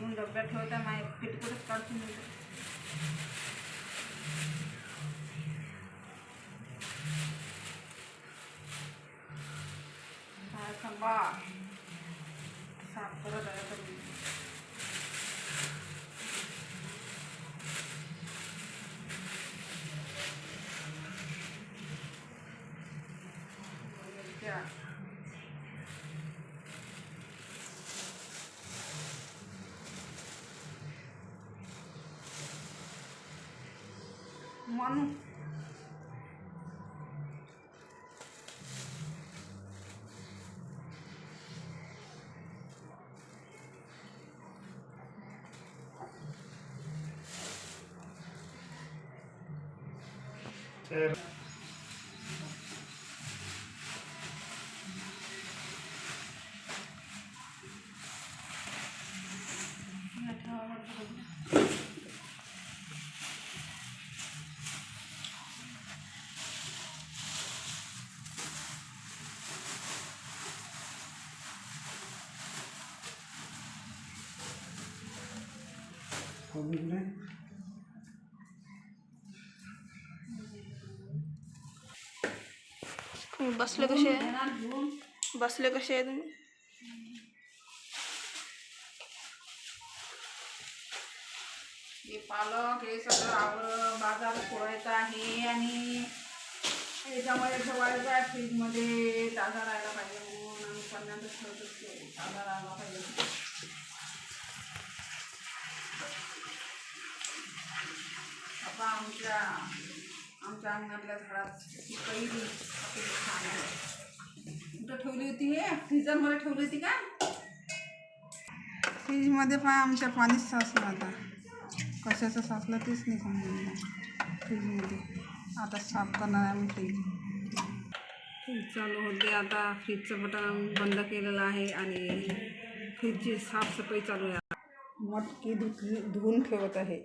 घेऊन डब्यात ठेवता माय पिटकुटच काढून देतो थांबा. साफ करत आहे तर ngon luôn Yeah. तुम्ही बसले कसे बसले कसे आहे तुम्ही? हे पालक हे सगळं आवडं बाजार सोडायचं आहे आणि याच्यामध्ये ठेवायचं आहे फ्रीजमध्ये ताजा राहायला पाहिजे म्हणून आम्ही पहिल्यांदा ठेवतोच ते ताजा राहायला पाहिजे. आता आमच्या आमच्या अंगणातल्या झाडात आहे. कुठं ठेवली होती हे? फ्रीजरमध्ये ठेवली होती का? फ्रीजमध्ये पण आमच्या पाणीच साचलं आता. कशाचं साचलं तेच नाही समजलं फ्रीजमध्ये. आता साफ करणार आहे फ्रीज फ्रीज चालू होते आता. फ्रीजचं बटन बंद केलेलं आहे आणि फ्रीजची साफसफाई चालू आहे. मटकी धुतली धुवून ठेवत आहे.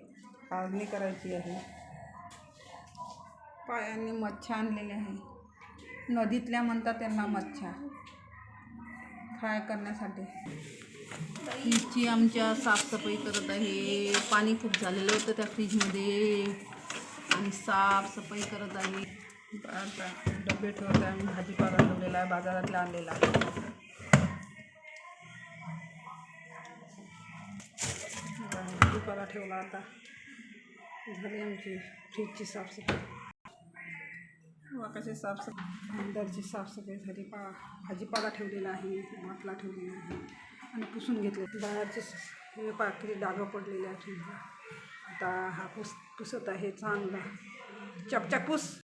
काढणी करायची आहे. पायांनी मच्छा आणलेले आहे. नदीतल्या म्हणतात त्यांना मच्छा. फ्राय करण्यासाठी. फ्रीजची आमच्या साफसफाई करत आहे. पाणी खूप झालेलं होतं त्या फ्रीजमध्ये. आणि साफसफाई करत आहे. डबे ठेवत आहे. भाजीपाला ठेवलेला आहे. बाजारातला आणलेला आहे. भाजीपाला ठेवला आता. झाली आमची फ्रीजची साफसफाई. वा कशी साफसफाई. अंदरची साफसफाई झाली. पा भाजीपाला ठेवलेला आहे भातला ठेवलेला आहे. आणि पुसून घेतले. बाहेरचे स- पा किती डागं पडलेले आहे फ्रीजला आता हा पुस पुसत आहे चांगला. चकचक पुस.